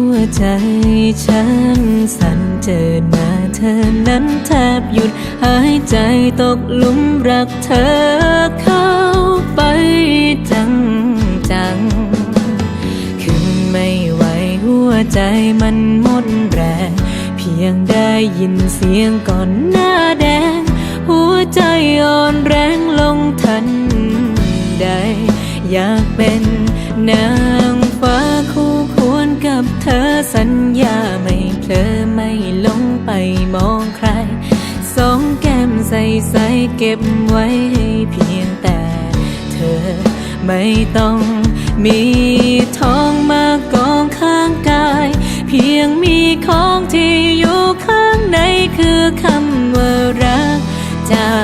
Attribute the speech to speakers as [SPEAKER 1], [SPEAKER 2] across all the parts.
[SPEAKER 1] ัวใจฉันสั่นเจอหน้าเธอนั้นแทบหยุดหายใจตกหลุมรักเธอเข้าไปจังจังๆขึ้นไม่ไหวหัวใจมันหมดแรง เพียงได้ยินเสียงก่อนหน้าแดง หัวใจอ่อนแรงลงทันใด อยากเป็นนาง ใสใสๆเก็บไว้ให้เพียงแต่เธอไม่ต้องมีทองมากองข้างกาย เพียงมีของที่อยู่ข้างในคือคำว่ารักจาก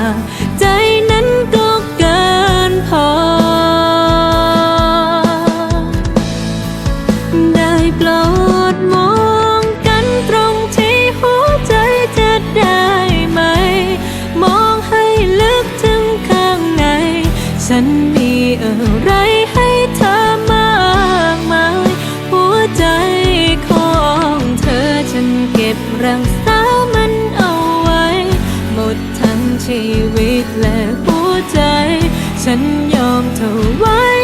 [SPEAKER 1] ชีวิตและหัวใจ ฉันยอมเธอไว้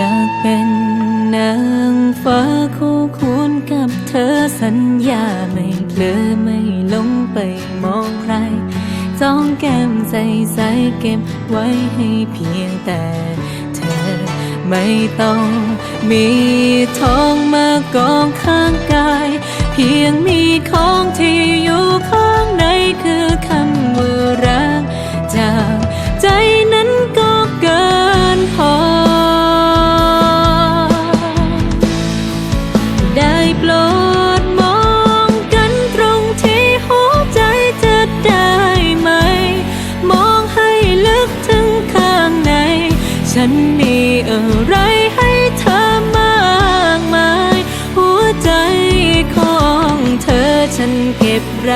[SPEAKER 1] อยากเป็นนางฟ้าคู่ควรกับเธอสัญญาไม่เพลอไม่หลงไปมองใคร จ้องแก้มใสใสเก็บไว้ให้เพียงแต่เธอ ไม่ต้องมีทองมากองข้างกาย เพียงมีของที่อยู่ข้างในคือคำ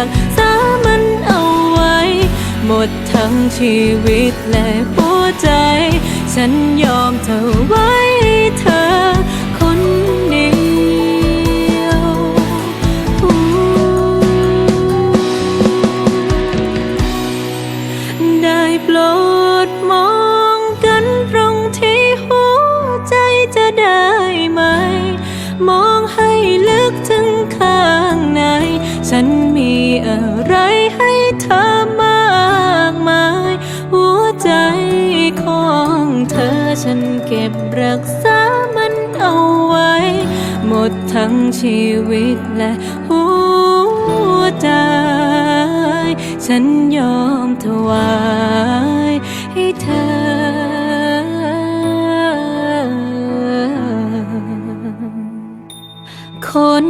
[SPEAKER 1] ก็บรักษามันเอาไว้ หมดทั้งชีวิตและหัวใจ ฉันยอมเธอไว้เธอคนเดียวได้โปรดมองกันตรงที่หัวใจจะได้ไหม มองให้ลึกถึงข้างในฉัน ฉันเก็บรักษามันเอาไว้ หมดทั้งชีวิตและหัวใจ ฉันยอมถวายให้เธอ คน